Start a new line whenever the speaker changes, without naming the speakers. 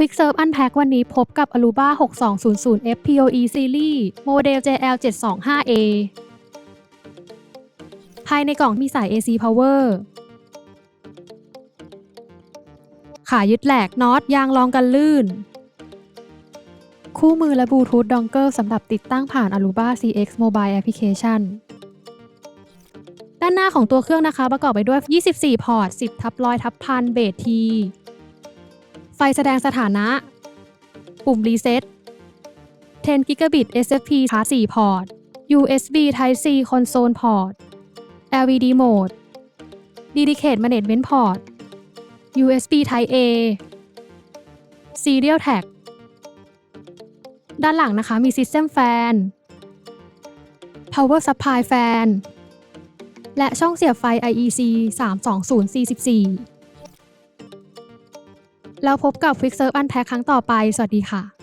Quick Serve Unpack วันนี้พบกับ Aruba 6200 FPOE Series โมเดล JL725A ภายในกล่องมีสาย AC Power ขายึดแหลกน็อตยางรองกันลื่น คู่มือและบลูทูธดองเกิลสำหรับติดตั้งผ่าน Aruba CX Mobile Application ด้านหน้าของตัวเครื่องนะคะ ประกอบไปด้วย 24 พอร์ต 10 ทับร้อยทับพันเบสที ไฟแสดงสถานะ ปุ่มรีเซ็ต10 Gigabit SFP Chart 4พอร์ต USB Type C Console Port LED Mode Dedicate Management Port USB Type A Serial Tag ด้านหลังนะคะมี System Fan Power Supply Fan และช่องเสียบไฟ IEC 32044 แล้วพบกับ Quick Serve Unpack ครั้งต่อไป สวัสดีค่ะ